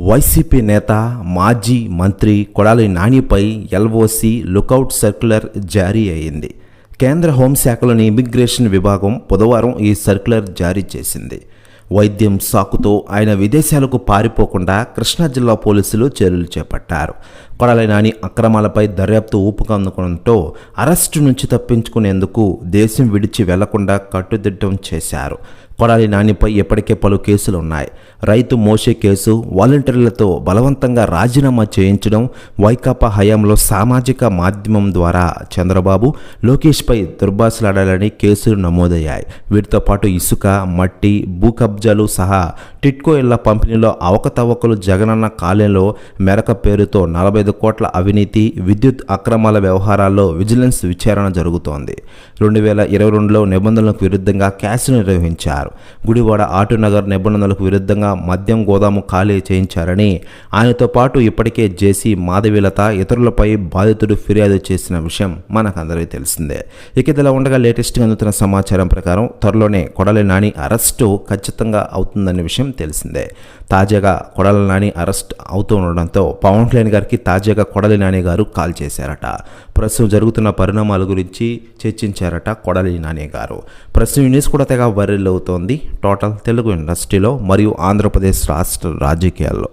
YCP నేత మాజీ మంత్రి కొడాలి నానిపై ఎల్ఓసి లుకౌట్ సర్క్యులర్ జారీ అయింది. కేంద్ర హోంశాఖలోని ఇమిగ్రేషన్ విభాగం బుధవారం ఈ సర్క్యులర్ జారీ చేసింది. వైద్యం సాకుతో ఆయన విదేశాలకు పారిపోకుండా కృష్ణా జిల్లా పోలీసులు చర్యలు చేపట్టారు. కొడాలి నాని అక్రమాలపై దర్యాప్తు ఊపుకందుకోవడంతో అరెస్టు నుంచి తప్పించుకునేందుకు దేశం విడిచి వెళ్ళకుండా కట్టుదిట్టం చేశారు. కొడాలి నానిపై ఇప్పటికే పలు కేసులు ఉన్నాయి. రైతు మోసే కేసు వాలంటీర్లతో బలవంతంగా రాజీనామా చేయించడం వైకాపా హయాంలో సామాజిక మాధ్యమం ద్వారా చంద్రబాబు లోకేష్పై దుర్భాషలాడాలని కేసులు నమోదయ్యాయి. వీటితో పాటు ఇసుక మట్టి భూ కబ్జాలు సహా టిట్కో ఇళ్ళ పంపిణీలో అవకతవకలు జగనన్న కాలనీలో మెరక పేరుతో నలభై ఐదు కోట్ల అవినీతి విద్యుత్ అక్రమాల వ్యవహారాల్లో విజిలెన్స్ విచారణ జరుగుతోంది. రెండు వేల ఇరవై రెండులో నిబంధనలకు విరుద్ధంగా క్యాష్ నిర్వహించారు. గుడివాడ ఆటోనగర్ నిబంధనలకు విరుద్ధంగా మద్యం గోదాము ఖాళీ చేయించారని ఆయనతో పాటు ఇప్పటికే జేసీ మాధవీలత ఇతరులపై బాధితుడు ఫిర్యాదు చేసిన విషయం మనకందరికీ తెలిసిందే. ఇక ఇదిలా ఉండగా లేటెస్ట్గా అందుతున్న సమాచారం ప్రకారం త్వరలోనే కొడలి నాని అరెస్టు ఖచ్చితంగా అవుతుందనే విషయం తెలిసిందే. తాజాగా కొడలి నాని అరెస్ట్ అవుతూ ఉండడంతో పవన్ కళ్యాణ్ గారికి తాజాగా కొడలి నాని గారు కాల్ చేశారట. ప్రస్తుతం జరుగుతున్న పరిణామాల గురించి చర్చించారట కొడలి నాని గారు. ప్రస్తుతం న్యూస్ కూడా తెగ వైరల్ అవుతోంది. ఉంది. టోటల్ తెలుగు ఇండస్ట్రీలో మరియు ఆంధ్రప్రదేశ్ రాష్ట్ర రాజకీయాల్లో.